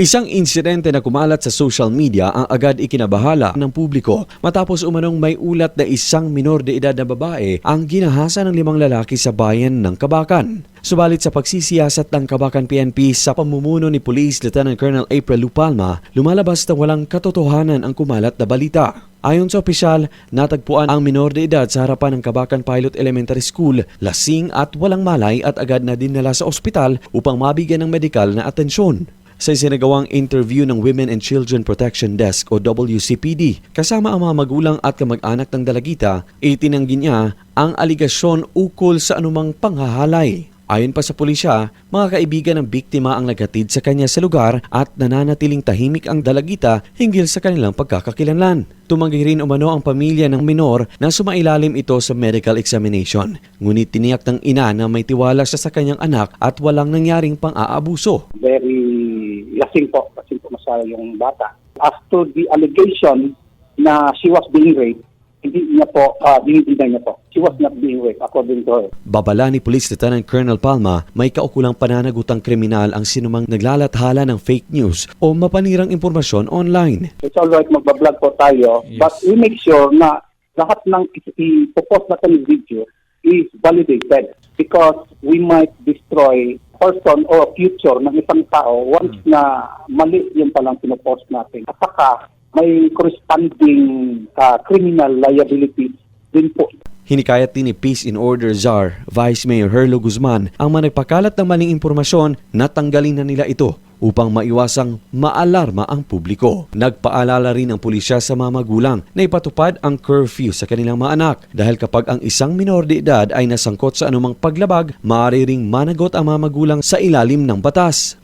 Isang insidente na kumalat sa social media ang agad ikinabahala ng publiko matapos umanong may ulat na isang minor de edad na babae ang ginahasa ng limang lalaki sa bayan ng Kabakan. Subalit sa pagsisiyasat ng Kabakan PNP sa pamumuno ni Police Lieutenant Colonel April Lupalma, lumalabas na walang katotohanan ang kumalat na balita. Ayon sa opisyal, natagpuan ang minor de edad sa harapan ng Kabakan Pilot Elementary School, lasing at walang malay at agad na dinala sa ospital upang mabigyan ng medikal na atensyon. Sa isinagawang interview ng Women and Children Protection Desk o WCPD, kasama ang mga magulang at kamag-anak ng dalagita, itinanggi niya ang aligasyon ukol sa anumang panghahalay. Ayon pa sa pulisya, mga kaibigan ng biktima ang naghatid sa kanya sa lugar at nananatiling tahimik ang dalagita hinggil sa kanilang pagkakakilanlan. Tumanggi rin umano ang pamilya ng minor na sumailalim ito sa medical examination. Ngunit tiniyak ng ina na may tiwala siya sa kanyang anak at walang nangyaring pang-aabuso. very lasing po, lasing po masyado yung bata. As to the allegation na she was being raped, hindi niya po, uh, niya po. She was not being raped according to her. Babala ni Police Lieutenant Colonel Palma, may kaukulang pananagutang kriminal ang sinumang naglalathala ng fake news o mapanirang impormasyon online. It's alright magbablog po tayo, but we make sure na lahat ng ipopost natin video is validated because we might destroy person or future ng isang tao once na mali yung palang pinopost natin. At saka may corresponding uh, criminal liability din po. Hinikayat din ni Peace in Order Czar, Vice Mayor Herlo Guzman, ang mga nagpakalat ng maling impormasyon. Na tanggalin na nila ito upang maiwasang maalarma ang publiko. Nagpaalala rin ang pulisya sa mga magulang na ipatupad ang curfew sa kanilang mga anak dahil kapag ang isang minor de edad ay nasangkot sa anumang paglabag, maaari ring managot ang mga magulang sa ilalim ng batas.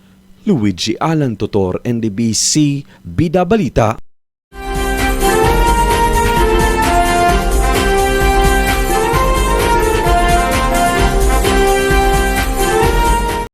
Luigi Alan Tutor, NDBC, Bida Balita,